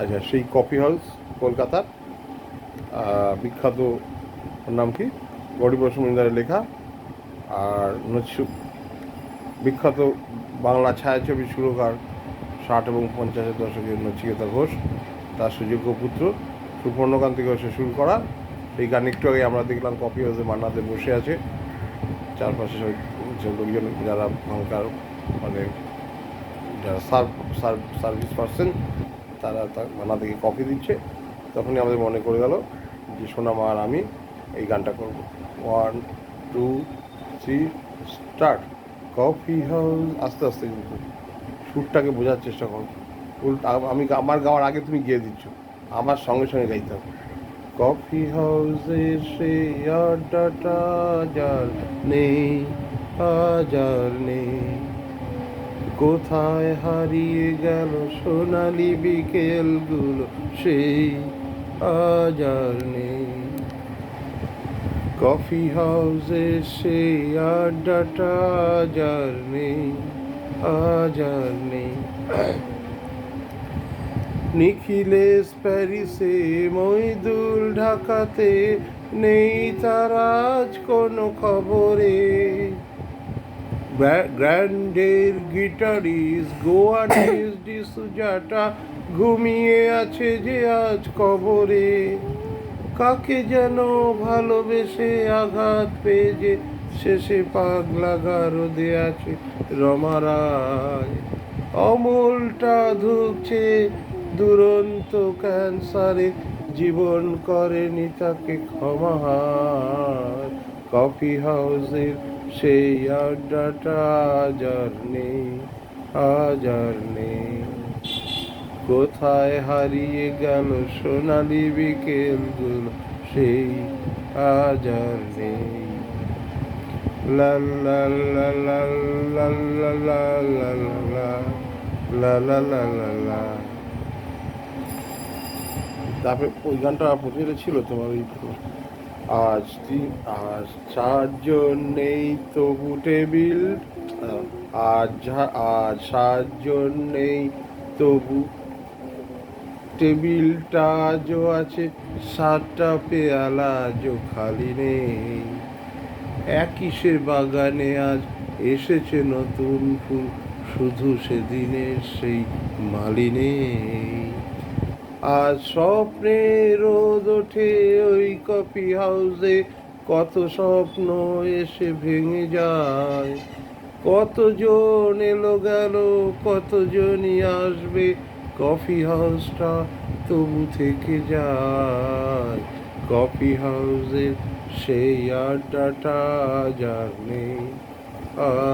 আচ্ছা সেই coffee house কলকাতার বিখ্যাত নাম কি? গরিব মজুমদারের লেখা, আর হচ্ছে বিখ্যাত বাংলা ছায়াছবি সুরকার, ষাট এবং পঞ্চাশের দশকের নচিকেতা ঘোষ, তার সুযোগ্য পুত্র, সুপর্ণকান্তি ঘোষের শুরু করা এই গান একটু আগে আমরা দেখলাম, কফি হাউসে মান্নাতে বসে আছে, চারপাশে সব লোকজন, যারা ওখানকার মানে যারা সার্ভ সার্ভ, সার্ভিস পার্সন তারা মানা থেকে কফি দিচ্ছে। তখনই আমাদের মনে করে গেল যে সোনা আর আমি এই গানটা করব। One two three start coffee house আস্তে আস্তে কিন্তু সুরটাকে বোঝার চেষ্টা করো। আমি আমার গাওয়ার আগে তুমি গিয়ে দিচ্ছ। আমার সঙ্গে সঙ্গে গাইতে হবে। কফি হাউসের সেই আড্ডাটা যার নেই, হাজার নেই। কোথায় হারিয়ে গেল সোনালি বিকেলগুলো? সেই আজার নেই। কফি হাউসে সেই আড্ডাটা আজার নেই আজার নেই। নিখিলেশ প্যারিসে, মইদুল ঢাকাতে নেই তার আজ কোনো খবরে। গ্র্যান্ডের গিটারিস্ট গোয়ানিস ডিসুজাটা ঘুমিয়ে আছে যে আজ কবরে। কাকে যেন ভালোবেসে আঘাত পেয়ে যে শেষে পাগলা গারদে আছে রমারায় অমলটা ধুকছে দুরন্ত ক্যান্সারে জীবন করেনি তাকে ক্ষমাহার কফি হাউসের সেই আড্ডাটা আজ আর নেই আজ আর নেই কোথায় হারিয়ে গেল সোনালি বিকেলগুলো সেই আজ আর নেই তারপরে ওই গানটা প্রতিটা ছিল তোমার ওই আজ তিন, আজ চারজন নেই তবু টেবিল। আজ আজ সাতজন নেই তবু টেবিলটা আজও আছে, সাতটা পেয়ালা আজও খালি নেই। একই সে বাগানে আজ এসেছে নতুন ফুল, শুধু সেদিনের সেই মালি নেই আজ স্বপ্নে রোদ ওঠে ওই কফি হাউসে, কত স্বপ্ন এসে ভেঙে যায়। কতজন এলো গেল কতজনই আসবে, কফি হাউসটা তবু থেকে যায়। কফি হাউসের সেই আড্ডাটা আর আজ